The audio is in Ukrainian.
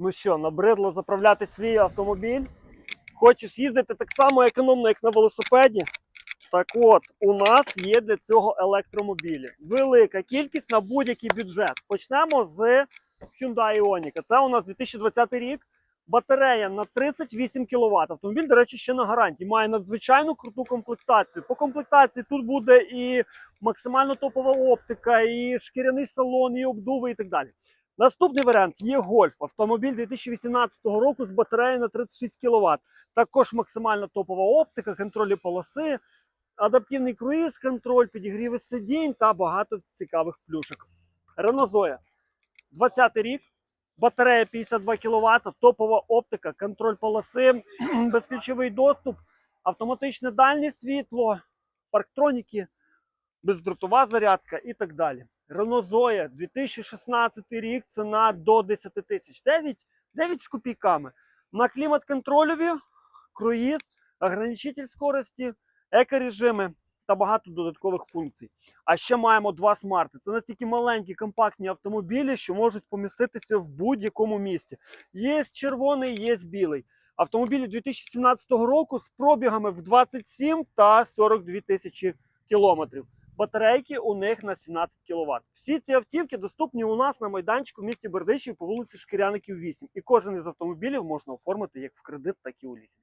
Ну що, набридло заправляти свій автомобіль? Хочеш їздити так само економно, як на велосипеді? Так от, у нас є для цього електромобілі. Велика кількість на будь-який бюджет. Почнемо з Hyundai Ioniq. Це у нас 2020 рік. Батарея на 38 кВт. Автомобіль, до речі, ще на гарантії. Має надзвичайно круту комплектацію. По комплектації тут буде і максимально топова оптика, і шкіряний салон, і обдуви, і так далі. Наступний варіант є Golf. Автомобіль 2018 року з батареєю на 36 кВт. Також максимально топова оптика, контролі полоси, адаптивний круїз, контроль, підігріви сидінь та багато цікавих плюшок. Renault Zoe. 20 рік. Батарея 52 кВт, топова оптика, контроль полоси, безключовий доступ, автоматичне дальнє світло, парктроніки, бездротова зарядка і так далі. Zoe 2016 рік, ціна до 10 тисяч. 9, 9 з копійками. На клімат-контрольові, круїз, ограничитель скорості, екорежими та багато додаткових функцій. А ще маємо два смарти. Це настільки маленькі, компактні автомобілі, що можуть поміститися в будь-якому місті. Є червоний, є білий. Автомобілі 2017 року з пробігами в 27 та 42 тисячі кілометрів. Батарейки у них на 17 кВт. Всі ці автівки доступні у нас на майданчику в місті Бердичів по вулиці Шкіряників 8. І кожен із автомобілів можна оформити як в кредит, так і у лізинг.